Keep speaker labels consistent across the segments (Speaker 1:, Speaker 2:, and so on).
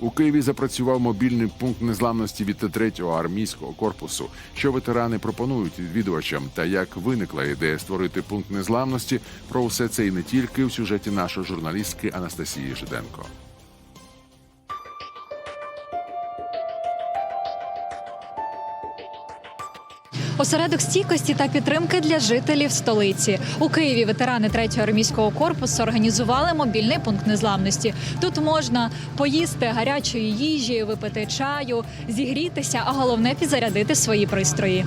Speaker 1: У Києві запрацював мобільний пункт незламності від 3-го армійського корпусу. Що ветерани пропонують відвідувачам та як виникла ідея створити пункт незламності. Про усе це і не тільки в сюжеті нашої журналістки Анастасії Жиденко.
Speaker 2: Осередок стійкості та підтримки для жителів столиці у Києві. Ветерани 3-го армійського корпусу організували мобільний пункт незламності. Тут можна поїсти гарячої їжі, випити чаю, зігрітися, а головне підзарядити свої пристрої.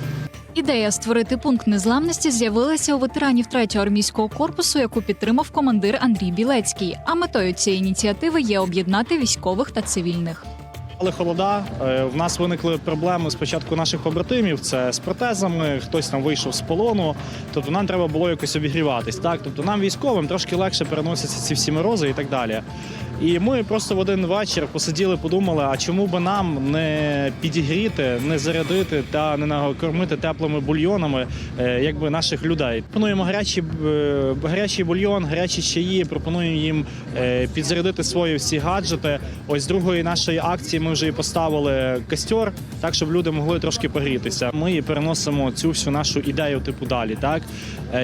Speaker 2: Ідея створити пункт незламності з'явилася у ветеранів 3-го армійського корпусу, яку підтримав командир Андрій Білецький. А метою цієї ініціативи є об'єднати військових та цивільних.
Speaker 3: Але холода, е, в нас виникли проблеми спочатку наших побратимів. Це з протезами, хтось там вийшов з полону. Тобто нам треба було якось обігріватись. Так, тобто нам військовим трошки легше переносяться ці всі морози і так далі. І ми просто в один вечір посиділи, подумали, а чому би нам не підігріти, не зарядити та не накормити теплими бульйонами, е, якби наших людей. Пропонуємо гарячі, е, гарячий бульйон, гарячі чаї. Пропонуємо їм е, підзарядити свої всі гаджети. Ось другої нашої акції ми вже і поставили костер, так щоб люди могли трошки погрітися. Ми переносимо цю всю нашу ідею типу далі. Так,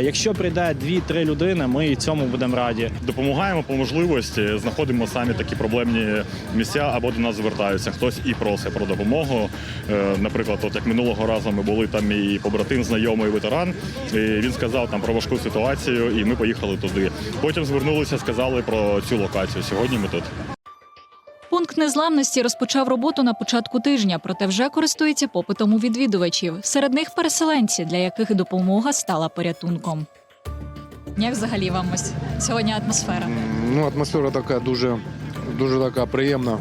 Speaker 3: якщо прийде дві-три людини, ми і цьому будемо раді.
Speaker 4: Допомагаємо по можливості, знаходимо самі такі проблемні місця або до нас звертаються. Хтось і просить про допомогу. Е, Наприклад, от як минулого разу ми були там мій побратим, знайомий ветеран. І він сказав там про важку ситуацію, і ми поїхали туди. Потім звернулися, сказали про цю локацію. Сьогодні ми тут.
Speaker 2: Пункт незламності розпочав роботу на початку тижня, проте вже користується попитом у відвідувачів. Серед них переселенці, для яких допомога стала порятунком. Як взагалі вам ось сьогодні атмосфера?
Speaker 5: Ну, атмосфера така дуже, дуже така приємна.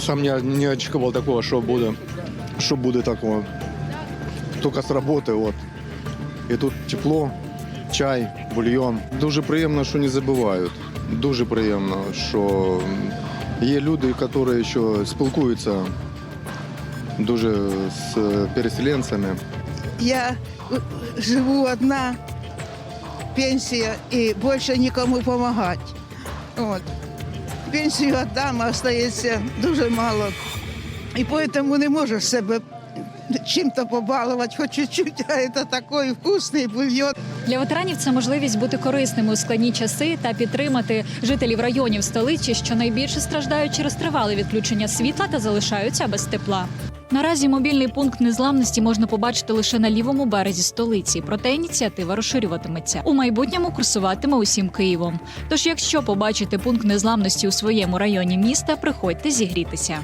Speaker 5: Сам не, не очікував такого, що буде, що буде такого. Тільки з роботи, от. І тут тепло, чай, бульйон. Дуже приємно, що не забувають. Дуже приємно, що є люди, які ще спілкуються дуже з переселенцями.
Speaker 6: Я э, живу одна, пенсия, и больше никому помогать. Вот. Пенсію отдам, а остається дуже мало. І поэтому не можеш себе чим-то побалувати, хоч чуть-чуть, а це такий вкусний бульйон.
Speaker 2: Для ветеранів це можливість бути корисними у складні часи та підтримати жителів районів столиці, що найбільше страждають через тривале відключення світла та залишаються без тепла. Наразі мобільний пункт незламності можна побачити лише на лівому березі столиці, проте ініціатива розширюватиметься. У майбутньому курсуватиме усім Києвом. Тож, якщо побачите пункт незламності у своєму районі міста, приходьте зігрітися.